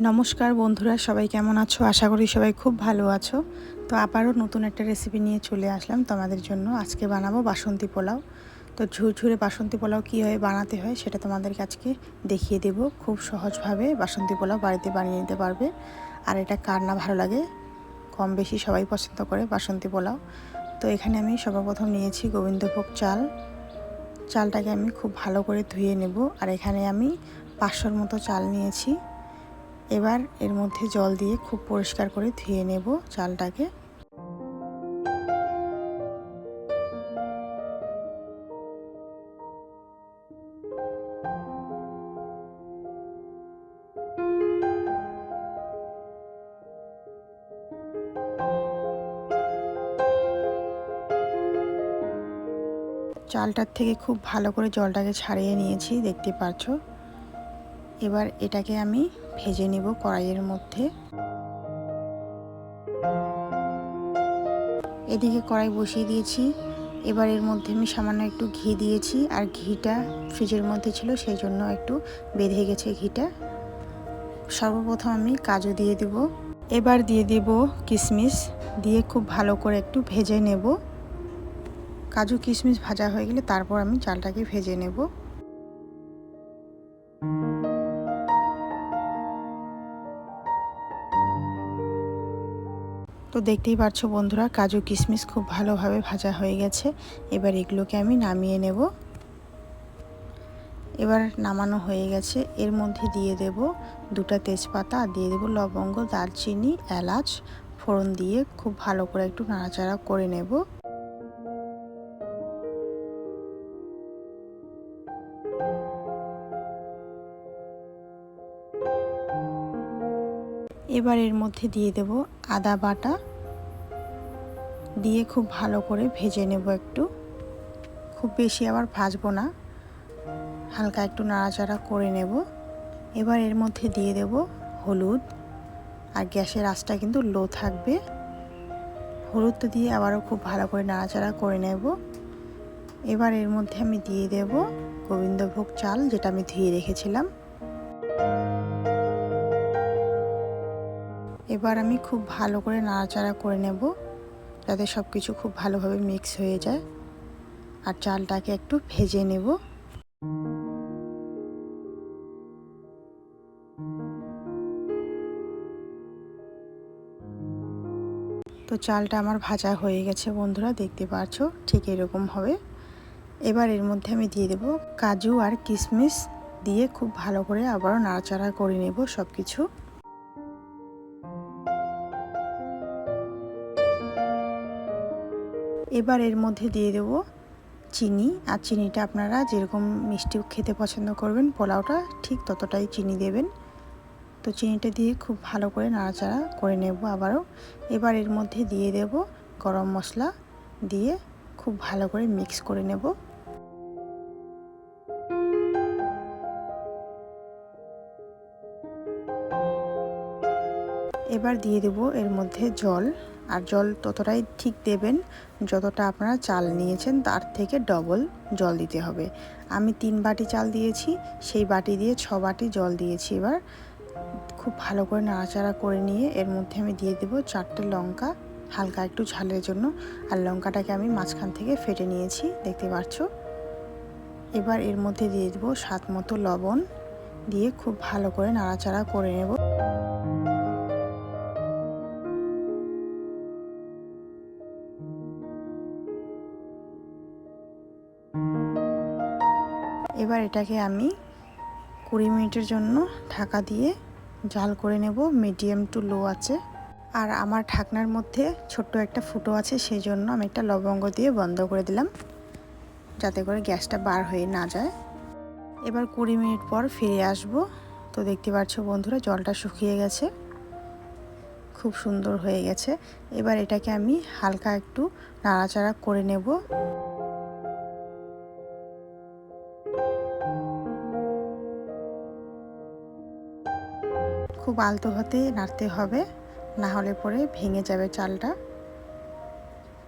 নমস্কার বন্ধুরা, সবাই কেমন আছো? আশা করি সবাই খুব ভালো আছো। তো আবারও নতুন একটা রেসিপি নিয়ে চলে আসলাম তোমাদের জন্য। আজকে বানাবো বাসন্তী পোলাও। তো ঝুরঝুরে বাসন্তী পোলাও কীভাবে বানাতে হয় সেটা তোমাদেরকে আজকে দেখিয়ে দেব। খুব সহজভাবে বাসন্তী পোলাও বাড়িতে বানিয়ে নিতে পারবে। আর এটা কার না ভালো লাগে? কম বেশি সবাই পছন্দ করে বাসন্তী পোলাও। তো এখানে আমি সর্বপ্রথম নিয়েছি গোবিন্দভোগ চাল। চালটাকে আমি খুব ভালো করে ধুয়ে নেব। আর এখানে আমি পাঁচশোর মতো চাল নিয়েছি। এবার এর মধ্যে জল দিয়ে খুব পরিষ্কার করে ধুয়ে নেব চালটাকে। চালটার থেকে খুব ভালো করে জলটাকে ছাড়িয়ে নিয়েছি, দেখতে পাচ্ছ এবার এটাকে আমি ভেজে নিব কড়াইয়ের মধ্যে। এদিকে কড়াই বসিয়ে দিয়েছি। এবার এর মধ্যে আমি সামান্য একটু ঘি দিয়েছি আর ঘিটা ফ্রিজের মধ্যে ছিল সেই জন্য একটু বেঁধে গেছে ঘিটা। সর্বপ্রথম আমি কাজু দিয়ে দেব। এবার দিয়ে দেব কিশমিশ দিয়ে খুব ভালো করে একটু ভেজে নেব। কাজু কিশমিশ ভাজা হয়ে গেলে তারপর আমি চালটাকে ভেজে নেব। তো দেখতেই পাচ্ছ বন্ধুরা, কাজু কিশমিশ খুব ভালোভাবে ভাজা হয়ে গেছে। এবার এগুলোকে আমি নামিয়ে নেব। এবার নামানো হয়ে গেছে। এর মধ্যে দিয়ে দেব দুটা তেজপাতা আর দিয়ে দেব লবঙ্গ, দারচিনি, এলাচ, ফোড়ন দিয়ে খুব ভালো করে একটু নাড়াচাড়া করে নেব। এবার এর মধ্যে দিয়ে দেব আদা বাটা। দিয়ে খুব ভালো করে ভেজে নেব একটু। খুব বেশি আবার ভাজবো না। হালকা একটু নাড়াচাড়া করে নেব। এবার এর মধ্যে দিয়ে দেব হলুদ। আর গ্যাসের আঁচটা কিন্তু লো থাকবে। হলুদটা দিয়ে আবারও খুব ভালো করে নাড়াচাড়া করে নেব। এবার এর মধ্যে আমি দিয়ে দেব গোবিন্দভোগ চাল, যেটা আমি ধুয়ে রেখেছিলাম। এবার আমি খুব ভালো করে নাড়াচাড়া করে নেব যাতে সব কিছু খুব ভালোভাবে মিক্স হয়ে যায়। আর চালটাকে একটু ভেজে নেব। তো চালটা আমার ভাজা হয়ে গেছে বন্ধুরা, দেখতে পাচ্ছ ঠিক এরকম হবে। এবার এর মধ্যে আমি দিয়ে দেব কাজু আর কিশমিশ দিয়ে খুব ভালো করে আবারও নাড়াচাড়া করে নেব সব কিছু এবার এর মধ্যে দিয়ে দেব চিনি। আর চিনিটা আপনারা যেরকম মিষ্টি খেতে পছন্দ করবেন, পোলাওটা ঠিক ততটাই চিনি দেবেন। তো চিনিটা দিয়ে খুব ভালো করে নাড়াচাড়া করে নেব আবারও। এবার এর মধ্যে দিয়ে দেব গরম মশলা দিয়ে খুব ভালো করে মিক্স করে নেব। এবার দিয়ে দেব এর মধ্যে জল। আর জল ততটাই ঠিক দেবেন যতটা আপনারা চাল নিয়েছেন, তার থেকে ডবল জল দিতে হবে। আমি তিন বাটি চাল দিয়েছি, সেই বাটি দিয়ে ছ বাটি জল দিয়েছি এবার। খুব ভালো করে নাড়াচাড়া করে নিয়ে এর মধ্যে আমি দিয়ে দেবো চারটে লঙ্কা, হালকা একটু ঝালের জন্য। আর লঙ্কাটাকে আমি মাঝখান থেকে ফেটে নিয়েছি, দেখতে পাচ্ছ এবার এর মধ্যে দিয়ে দেবো স্বাদ মতো লবণ, দিয়ে খুব ভালো করে নাড়াচাড়া করে নেব। এবার এটাকে আমি কুড়ি মিনিটের জন্য ঢাকা দিয়ে জাল করে নেব মিডিয়াম টু লো আছে। আর আমার ঢাকনার মধ্যে ছোট্ট একটা ফুটো আছে, সেই জন্য আমি একটা লবঙ্গ দিয়ে বন্ধ করে দিলাম, যাতে করে গ্যাসটা বার হয়ে না যায়। এবার কুড়ি মিনিট পর ফিরে আসব। তো দেখতে পাচ্ছ বন্ধুরা, জলটা শুকিয়ে গেছে। খুব সুন্দর হয়ে গেছে। এবার এটাকে আমি হালকা একটু নাড়াচাড়া করে নেব। খুব আলতো হতে নাড়তে হবে, না হলে পরে ভেঙে যাবে চালটা।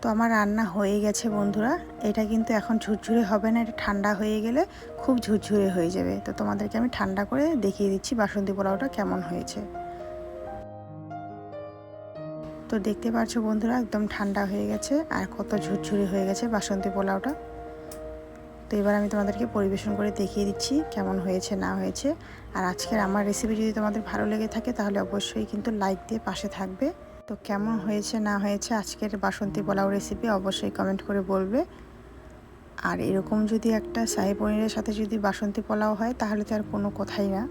তো আমার রান্না হয়ে গেছে বন্ধুরা, এটা কিন্তু এখন ঝুরঝুরে হবে না, এটা ঠান্ডা হয়ে গেলে খুব ঝুরঝুরে হয়ে যাবে। তো তোমাদেরকে আমি ঠান্ডা করে দেখিয়ে দিচ্ছি বাসন্তী পোলাওটা কেমন হয়েছে। তো দেখতে পাচ্ছ বন্ধুরা, একদম ঠান্ডা হয়ে গেছে, আর কত ঝুরঝুরে হয়ে গেছে বাসন্তী পোলাওটা। তো এবার আমি তোমাদেরকে পরিবেশন করে দেখিয়ে দিচ্ছি কেমন হয়েছে, না হয়েছে। আর আজকের আমার রেসিপি যদি তোমাদের ভালো লেগে থাকে, তাহলে অবশ্যই কিন্তু লাইক দিয়ে পাশে থাকবে। তো কেমন হয়েছে, না হয়েছে আজকের বাসন্তী পোলাও রেসিপি অবশ্যই কমেন্ট করে বলবে। আর এরকম যদি একটা শাহি পনিরের সাথে যদি বাসন্তী পোলাও হয়, তাহলে তো আর কোনো কথাই না।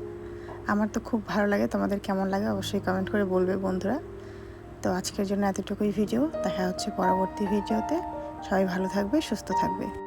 আমার তো খুব ভালো লাগে, তোমাদের কেমন লাগে অবশ্যই কমেন্ট করে বলবে বন্ধুরা। তো আজকের জন্য এতটুকুই ভিডিও দেখা হচ্ছে পরবর্তী ভিডিওতে সবাই ভালো থাকবে, সুস্থ থাকবে।